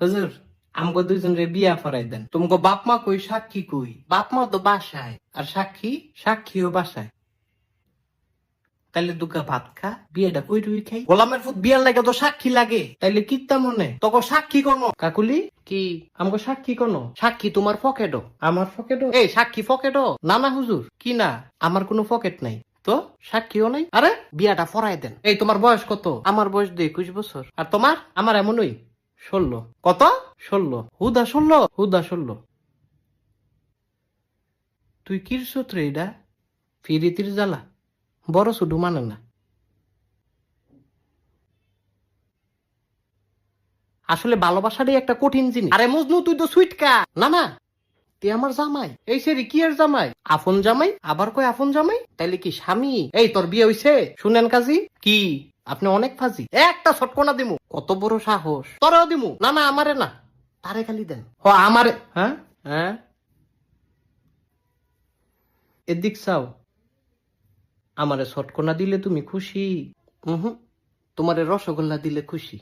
হুজুর আমগো দুইজন রে বিয়া ফরাই দেন। তোমাকে বাপ মা কই সাক্ষী কই? বাপ মা তো বাসায় আর সাক্ষী সাক্ষীও বাসায়। তাইলে দুগা ভাত খা বিয়েটা কই রুই খাই? গোলামের ফুট বিয়ার লাগে তো সাক্ষী লাগে তাইলে কিত্তা মনে? তোকে সাক্ষী কোনো? কাকুলি? কি? আমগো সাক্ষী কোনো? সাক্ষী তোমার পকেটও আমার পকেটও এই সাক্ষী পকেটও না না হুজুর কি না? আমার কোনো পকেট নাই। তো সাক্ষীও নাই? আরে বিয়াটা ফরাই দেন। এই তোমার বয়স কত? আমার বয়স দুই একুশ বছর। আর তোমার? আমার এমনই। ষোলো। কত? ষোলো। হুদা ষোলো? হুদা ষোলো। তুই কির সূত্রে এটা ফিরিতির জ্বালা। বড় শুধু মানে না। আসলে ভালোবাসাটাই একটা কঠিন জিনিস। আরে মজনু, তুই তো সুইটকা না না। তুই আমার জামাই। এই সেরি, কি আর জামাই? আফন জামাই? আবার কই আফন জামাই? তাইলে কি স্বামী? এই, তোর বিয়ে হইছে? শুনেন কাজী। কি? আপনি অনেক ফাজি। একটা ছটকোনা দিমু। কত বড় সাহস। তরেও দিমু। না না, আমারে না। তারে খালি দেন। হ আমারে হ্যাঁ? হ্যাঁ? এদিক চাও। আমারে ছটকোনা দিলে তুমি খুশি। হুম তোমারে রসগোল্লা দিলে খুশি।